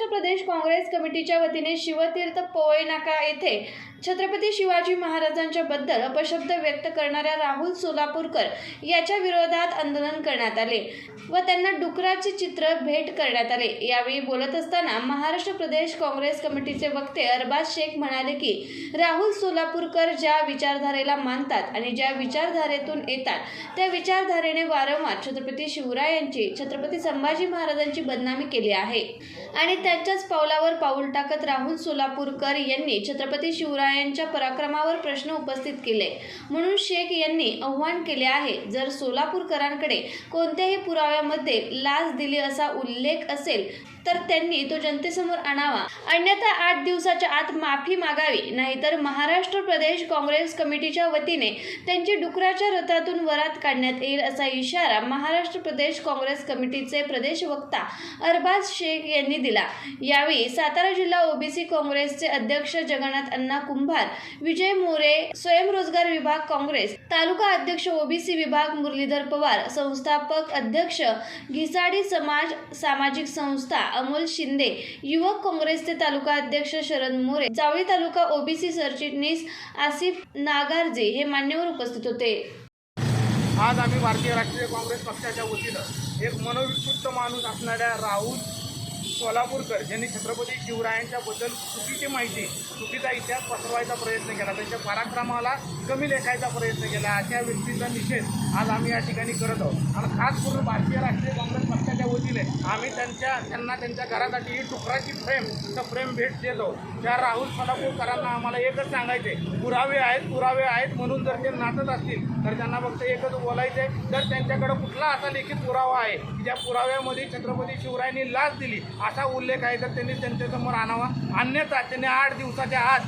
महाराष्ट्र प्रदेश काँग्रेस कमिटीच्या वतीने शिवतीर्थ पोवई नाका येथे छत्रपती शिवाजी महाराजांच्या बद्दल अपशब्द व्यक्त करणाऱ्या राहुल सोलापूरकर याच्या विरोधात आंदोलन करण्यात आले व त्यांना डुकराचे चित्र भेट करण्यात आले. यावेळी बोलत असताना महाराष्ट्र प्रदेश काँग्रेस कमिटीचे वक्ते अरबाज शेख म्हणाले की राहुल सोलापूरकर ज्या विचारधारेला मानतात आणि ज्या विचारधारेतून येतात त्या विचारधारेने वारंवार छत्रपती शिवरायांची छत्रपती संभाजी महाराजांची बदनामी केली आहे. आणि त्यांच्याच पावलावर पाऊल टाकत राहुल सोलापूरकर यांनी छत्रपती शिवरायांच्या पराक्रमावर प्रश्न उपस्थित केले. म्हणून शेख यांनी आव्हान केले आहे जर सोलापूरकरांकडे कोणत्याही पुराव्यामध्ये लाच दिली असा उल्लेख असेल तर त्यांनी तो जनतेसमोर आणावा. अन्यथा आठ दिवसाच्या आत माफी मागावी नाहीतर महाराष्ट्र प्रदेश काँग्रेस कमिटीच्या वतीने त्यांची डुकराच्या रथातून वरात काढण्यात येईल असा इशारा महाराष्ट्र प्रदेश काँग्रेस कमिटीचे प्रदेश वक्ता अरबाज शेख यांनी दिला. यावेळी सातारा जिल्हा ओबीसी काँग्रेसचे अध्यक्ष जगन्नाथ अण्णा कुंभार विजय मोरे स्वयंरोजगार विभाग काँग्रेस तालुका अध्यक्ष ओबीसी विभाग मुरलीधर पवार संस्थापक अध्यक्ष घिसाडी समाज सामाजिक संस्था अमोल शिंदे युवक काँग्रेसचे तालुका अध्यक्ष शरद मोरे जावळी तालुका ओबीसी सरचिटणीस आसिफ नागार्जे हे मान्यवर उपस्थित होते. आज आम्ही भारतीय राष्ट्रीय काँग्रेस पक्षाच्या वतीनं एक मनोविकृत माणूस असणाऱ्या राहुल सोलापूरकर यांनी छत्रपती शिवरायांच्याबद्दल चुकीची माहिती चुकीचा इतिहास पसरवायचा प्रयत्न केला. त्यांच्या पराक्रमाला कमी लेखायचा प्रयत्न केला. अशा व्यक्तीचा निषेध आज आम्ही या ठिकाणी करत आहोत. आणि खास करून भारतीय राष्ट्रीय काँग्रेस पक्षाच्या वतीने आम्ही त्यांच्या त्यांना त्यांच्या घरासाठी ही डुकराची फ्रेम तर फ्रेम भेट देतो. त्या राहुल सोलापूरकरांना आम्हाला एकच सांगायचे पुरावे आहेत पुरावे आहेत म्हणून जर ते नाचत असतील तर त्यांना फक्त एकच बोलायचे जर त्यांच्याकडे कुठला असा लिखित पुरावा आहे की ज्या पुराव्यामध्ये छत्रपती शिवरायांनी लाच दिली असा उल्लेख आहे तर त्यांनी त्यांच्यासमोर आणावा. अन्यथा त्यांनी आठ दिवसाच्या आत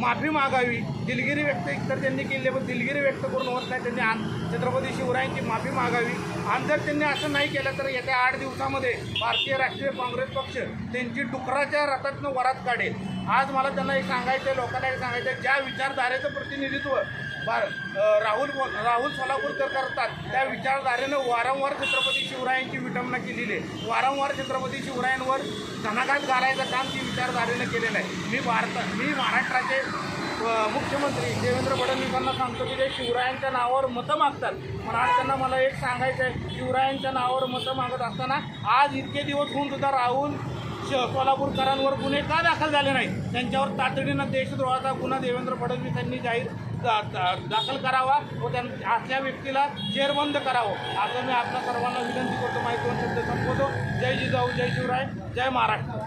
माफी मागावी. दिलगिरी व्यक्त एकतर त्यांनी केली पण दिलगिरी व्यक्त करून होत नाही. त्यांनी आन- छत्रपती शिवरायांची माफी मागावी. आणि जर त्यांनी असं नाही केलं तर येत्या आठ दिवसामध्ये भारतीय राष्ट्रीय काँग्रेस पक्ष त्यांची डुकराच्या रथातनं वरात काढेल. आज मला त्यांना एक सांगायचं आहे लोकांना एक सांगायचं आहे ज्या विचारधारेचं प्रतिनिधित्व राहुल राहुल राहुल सोलापूरकर करतात. त्या विचारधारेनं वारंवार छत्रपती शिवरायांची विटंबना केलेली आहे. वारंवार छत्रपती शिवरायांवर घणाघात घालायचं काम ती विचारधारेनं केलेलं आहे. मी भारत मी महाराष्ट्राचे मुख्यमंत्री देवेंद्र फडणवीसांना सांगतो की ते शिवरायांच्या नावावर मतं मागतात. पण आज त्यांना मला एक सांगायचं आहे शिवरायांच्या नावावर मतं मागत असताना आज इतके दिवस होऊन सुद्धा राहुल श- सोलापूरकरांवर गुन्हे का दाखल झाले नाही त्यांच्यावर तातडीनं देशद्रोहाचा गुन्हा देवेंद्र फडणवीस यांनी जाहीर दाखल करावा व त्या असल्या व्यक्तीला जेरबंद करावं. असं मी आपल्या सर्वांना विनंती करतो. माहिती शब्द संपवतो. जय जिजाऊ जय शिवराय जय महाराष्ट्र.